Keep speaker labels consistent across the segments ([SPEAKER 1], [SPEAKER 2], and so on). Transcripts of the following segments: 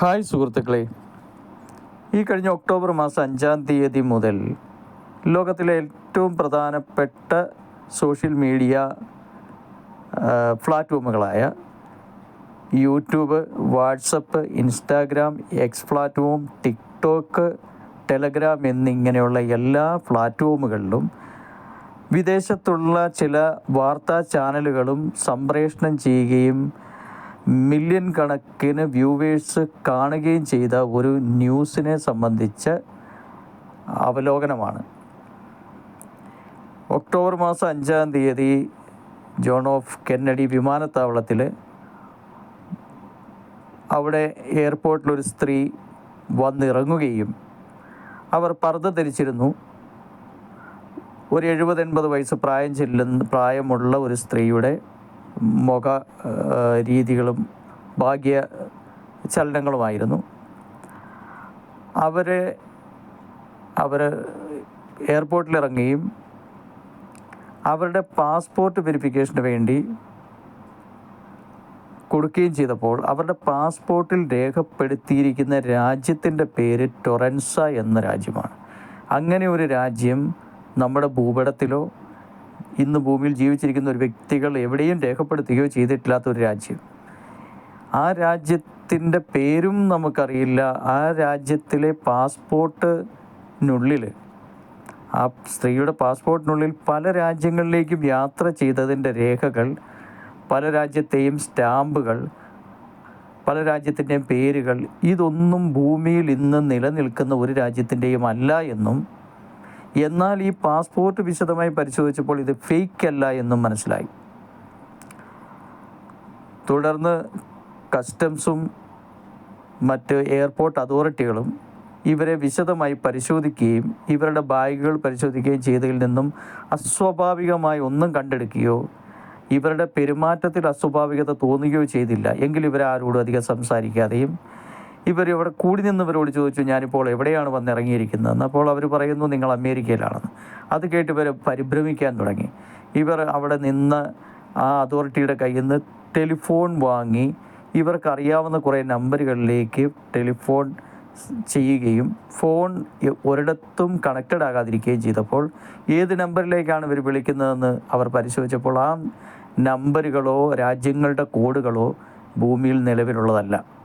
[SPEAKER 1] Hi സുഹൃത്തുക്കളെ. ഈ കഴിഞ്ഞ ഒക്ടോബർ മാസം അഞ്ചാം തീയതി മുതൽ ലോകത്തിലെ ഏറ്റവും പ്രധാനപ്പെട്ട social media പ്ലാറ്റ്ഫോമുകളായ YouTube WhatsApp Instagram X platform TikTok Telegram എന്നിങ്ങനെയുള്ള എല്ലാ പ്ലാറ്റ്ഫോമുകളിലും വിദേശത്തുള്ള ചില വാർത്താ ചാനലുകളും സംപ്രേഷണം ചെയ്യുകയും മില്യൺ കണക്കിന് വ്യൂവേഴ്സ് കാണുകയും ചെയ്ത ഒരു ന്യൂസിനെ സംബന്ധിച്ച് അവലോകനമാണ്. ഒക്ടോബർ മാസം അഞ്ചാം തീയതി ജോൺ ഓഫ് കെന്നഡി വിമാനത്താവളത്തിൽ അവിടെ എയർപോർട്ടിലൊരു സ്ത്രീ വന്നിറങ്ങുകയും അവർ പർദ്ദ ധരിച്ചിരുന്നു. ഒരു എഴുപത് എൺപത് വയസ്സ് പ്രായം ചെല്ലുന്ന പ്രായമുള്ള ഒരു സ്ത്രീയുടെ മുഖ രീതികളും ഭാഗ്യ ചലനങ്ങളുമായിരുന്നു. അവരെ അവർ എയർപോർട്ടിലിറങ്ങുകയും അവരുടെ പാസ്പോർട്ട് വെരിഫിക്കേഷന് വേണ്ടി കൊടുക്കുകയും ചെയ്തപ്പോൾ അവരുടെ പാസ്പോർട്ടിൽ രേഖപ്പെടുത്തിയിരിക്കുന്ന രാജ്യത്തിന്റെ പേര് ടൊറൻസ എന്ന രാജ്യമാണ്. അങ്ങനെ ഒരു രാജ്യം നമ്മുടെ ഭൂപടത്തിലോ ഇന്ന് ഭൂമിയിൽ ജീവിച്ചിരിക്കുന്ന ഒരു വ്യക്തികൾ എവിടെയും രേഖപ്പെടുത്തുകയോ ചെയ്തിട്ടില്ലാത്ത ഒരു രാജ്യം. ആ രാജ്യത്തിന്റെ പേരും നമുക്കറിയില്ല. ആ രാജ്യത്തിലെ പാസ്പോർട്ടിനുള്ളിൽ ആ സ്ത്രീയുടെ പാസ്പോർട്ടിനുള്ളിൽ പല രാജ്യങ്ങളിലേക്കും യാത്ര ചെയ്തതിന്റെ രേഖകൾ പല രാജ്യത്തെയും സ്റ്റാമ്പുകൾ പല രാജ്യത്തിന്റെയും പേരുകൾ ഇതൊന്നും ഭൂമിയിൽ ഇന്ന് നിലനിൽക്കുന്ന ഒരു രാജ്യത്തിന്റെയും അല്ല എന്നും എന്നാൽ ഈ പാസ്പോർട്ട് വിശദമായി പരിശോധിച്ചപ്പോൾ ഇത് ഫേക്ക് അല്ല എന്നും മനസ്സിലായി. തുടർന്ന് കസ്റ്റംസും മറ്റ് എയർപോർട്ട് അതോറിറ്റികളും ഇവരെ വിശദമായി പരിശോധിക്കുകയും ഇവരുടെ ബാഗുകൾ പരിശോധിക്കുകയും ചെയ്തതിൽ നിന്നും അസ്വാഭാവികമായി ഒന്നും കണ്ടെടുക്കുകയോ ഇവരുടെ പെരുമാറ്റത്തിൽ അസ്വാഭാവികത തോന്നുകയോ ചെയ്തില്ല. എങ്കിൽ ഇവരാരോടും അധികം സംസാരിക്കാതെയും ഇവർ ഇവിടെ കൂടി നിന്നവരോട് ചോദിച്ചു ഞാനിപ്പോൾ എവിടെയാണ് വന്നിറങ്ങിയിരിക്കുന്നത് അപ്പോൾ അവർ പറയുന്നു നിങ്ങൾ അമേരിക്കയിലാണെന്ന്. അത് കേട്ട് ഇവർ പരിഭ്രമിക്കാൻ തുടങ്ങി. ഇവർ അവിടെ നിന്ന് ആ അതോറിറ്റിയുടെ കയ്യിൽ നിന്ന് ടെലിഫോൺ വാങ്ങി ഇവർക്കറിയാവുന്ന കുറേ നമ്പറുകളിലേക്ക് ടെലിഫോൺ ചെയ്യുകയും ഫോൺ ഒരിടത്തും കണക്റ്റഡ് ആകാതിരിക്കുകയും ചെയ്തപ്പോൾ ഏത് നമ്പറിലേക്കാണ് ഇവർ വിളിക്കുന്നതെന്ന് അവർ പരിശോധിച്ചപ്പോൾ ആ നമ്പറുകളോ രാജ്യങ്ങളുടെ കോഡുകളോ ഭൂമിയിൽ നിലവിലുള്ളതല്ല.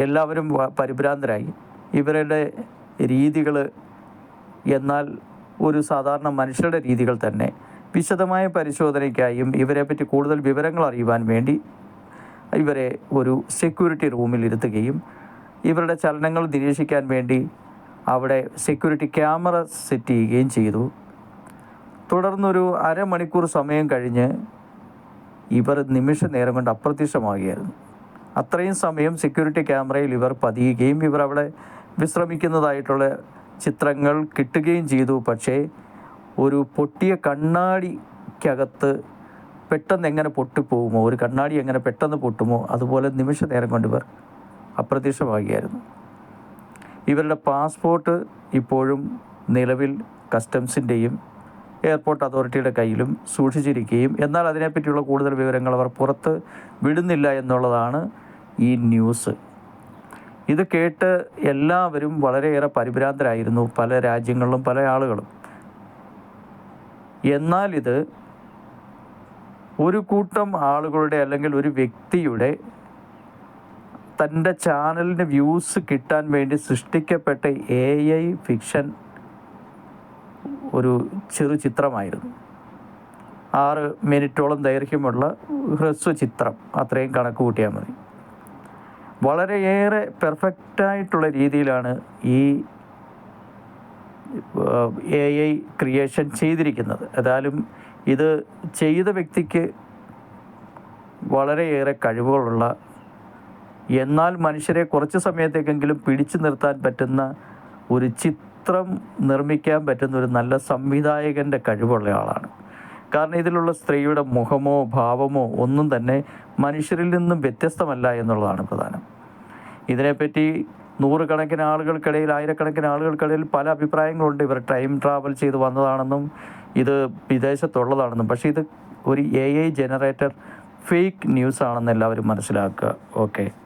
[SPEAKER 1] എല്ലാവരും പരിഭ്രാന്തരായി. ഇവരുടെ രീതികൾ എന്നാൽ ഒരു സാധാരണ മനുഷ്യരുടെ രീതികൾ തന്നെ. വിശദമായ പരിശോധനയ്ക്കായും ഇവരെപ്പറ്റി കൂടുതൽ വിവരങ്ങൾ അറിയുവാൻ വേണ്ടി ഇവരെ ഒരു സെക്യൂരിറ്റി റൂമിൽ ഇരുത്തുകയും ഇവരുടെ ചലനങ്ങൾ നിരീക്ഷിക്കാൻ വേണ്ടി അവിടെ സെക്യൂരിറ്റി ക്യാമറ സെറ്റ് ചെയ്യുകയും ചെയ്തു. തുടർന്നൊരു അരമണിക്കൂർ സമയം കഴിഞ്ഞ് ഇവർ നിമിഷ നേരം കൊണ്ട് അപ്രത്യക്ഷമാകുകയായിരുന്നു അത്രയും സമയം സെക്യൂരിറ്റി ക്യാമറയിൽ ഇവർ പതിയുകയും ഇവർ അവിടെ വിശ്രമിക്കുന്നതായിട്ടുള്ള ചിത്രങ്ങൾ കിട്ടുകയും ചെയ്തു. പക്ഷേ ഒരു പൊട്ടിയ കണ്ണാടിക്കകത്ത് പെട്ടെന്ന് എങ്ങനെ പൊട്ടിപ്പോകുമോ ഒരു കണ്ണാടി എങ്ങനെ പെട്ടെന്ന് പൊട്ടുമോ അതുപോലെ നിമിഷ നേരം കൊണ്ട് ഇവർ അപ്രത്യക്ഷമാകുകയായിരുന്നു ഇവരുടെ പാസ്പോർട്ട് ഇപ്പോഴും നിലവിൽ കസ്റ്റംസിന്റെയും എയർപോർട്ട് അതോറിറ്റിയുടെ കയ്യിലും സൂക്ഷിച്ചിരിക്കുകയും എന്നാൽ അതിനെപ്പറ്റിയുള്ള കൂടുതൽ വിവരങ്ങൾ അവർ പുറത്ത് വിടുന്നില്ല എന്നുള്ളതാണ് ഈ ന്യൂസ് ഇത് കേട്ട് എല്ലാവരും വളരെയേറെ പരിഭ്രാന്തരായിരുന്നു പല രാജ്യങ്ങളിലും പല ആളുകളും. എന്നാൽ ഇത് ഒരു കൂട്ടം ആളുകളുടെ അല്ലെങ്കിൽ ഒരു വ്യക്തിയുടെ തന്റെ ചാനലിന് വ്യൂസ് കിട്ടാൻ വേണ്ടി സൃഷ്ടിക്കപ്പെട്ട എ ഐ ഫിക്ഷൻ ഒരു ചെറു ചിത്രമായിരുന്നു. ആറ് മിനിറ്റോളം ദൈർഘ്യമുള്ള ഹ്രസ്വ ചിത്രം. അത്രയും കണക്ക് കൂട്ടിയാൽ മതി. വളരെയേറെ പെർഫെക്റ്റായിട്ടുള്ള രീതിയിലാണ് ഈ എ ഐ ക്രിയേഷൻ ചെയ്തിരിക്കുന്നത്. ഏതായാലും ഇത് ചെയ്ത വ്യക്തിക്ക് വളരെയേറെ കഴിവുകളുള്ള എന്നാൽ മനുഷ്യരെ കുറച്ച് സമയത്തേക്കെങ്കിലും പിടിച്ചു നിർത്താൻ പറ്റുന്ന ഒരു ചിത്രം നിർമ്മിക്കാൻ പറ്റുന്ന ഒരു നല്ല സംവിധായകന്റെ കഴിവുള്ള ആളാണ്. കാരണം ഇതിലുള്ള സ്ത്രീയുടെ മുഖമോ ഭാവമോ ഒന്നും തന്നെ മനുഷ്യരിൽ നിന്നും വ്യത്യസ്തമല്ല എന്നുള്ളതാണ് പ്രധാനം. ഇതിനെപ്പറ്റി നൂറുകണക്കിന് ആളുകൾക്കിടയിൽ ആയിരക്കണക്കിന് ആളുകൾക്കിടയിൽ പല അഭിപ്രായങ്ങളുണ്ട്. ഇവർ ടൈം ട്രാവൽ ചെയ്ത് വന്നതാണെന്നും ഇത് വിദേശത്തുള്ളതാണെന്നും. പക്ഷേ ഇത് ഒരു A I generator fake news ആണെന്ന് എല്ലാവരും മനസ്സിലാക്കുക. ഓക്കെ